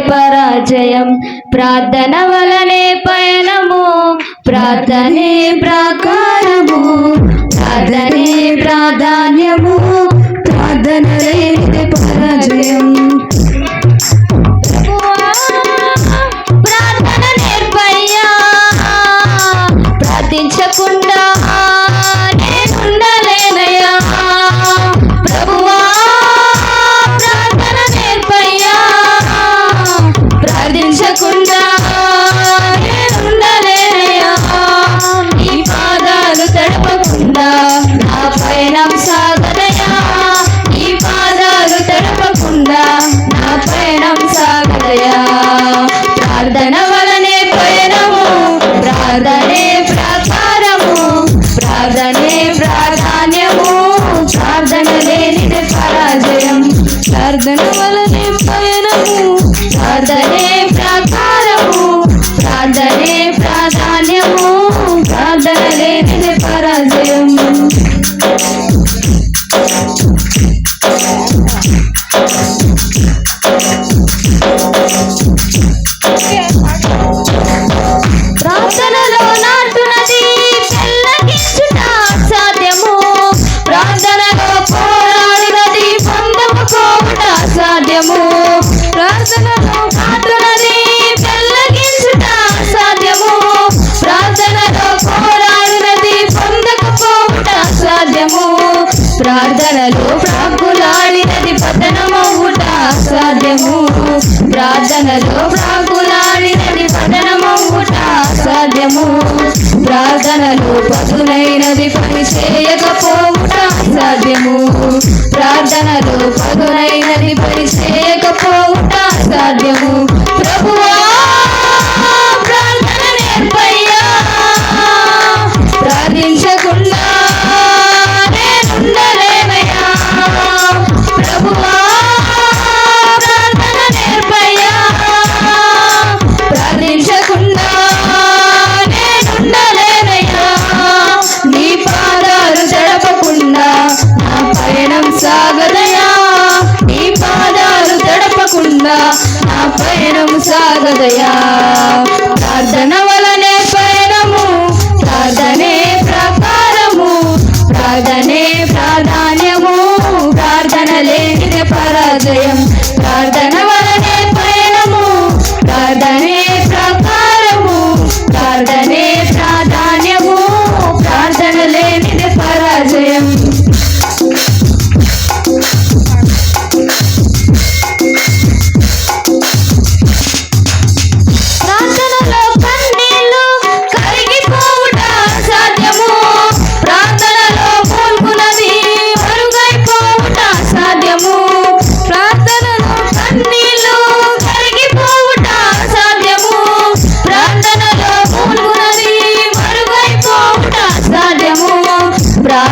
పరాజయం. ప్రార్థన వలనే పయనము ప్రార్థనే ప్రాకారము ప్రార్థనే ప్రాధాన్యము ప్రార్థన లేనిదే పరాజయం. ప్రార్థన నేర్పయ్యా. ప్రార్థించకుండా ప్రాధాన్యము. ప్రార్థన లేనిదే పరాజయం. ప్రార్థన వల్ల సాధ్యము. ప్రార్థనలో నాటునది పెళ్ళగించుట సాధ్యము. ప్రార్థనలో పోరాడినది పొందకపోవుట సాధ్యము. ప్రార్థనలో ప్రాకులాడినది పతనమవుట సాధ్యము. ప్రార్థనలో ప్రాకులాడినది పతనమవుట సాధ్యము. ప్రార్థనలో పదునైనది పని చేయకపోవుట సాధ్యము. ప్రార్థనలో పదునైన తడపకుండా నా పయనము సాగదయా. ప్రార్థన వలనే పయనము ప్రార్థనే ప్రకారము ప్రార్థనే ప్రాధాన్యము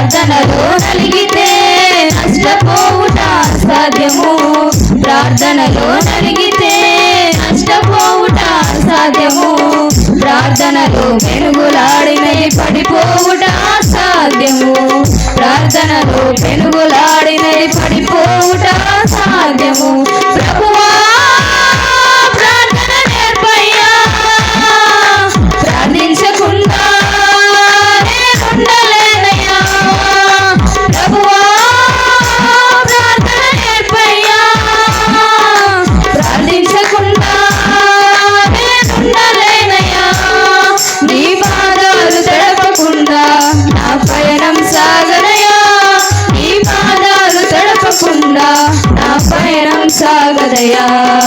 ప్రార్థనలో నలిగితే నష్టపోవుట సాధ్యము. ప్రార్థనలో నలిగితే నష్టపోవుట సాధ్యము. ప్రార్థనలో పెనుగులాడినై పడిపోవుట సాధ్యము. ప్రార్థనలో పెనుగులాడినై పడిపోవుట సాధ్యము. ప్రభువా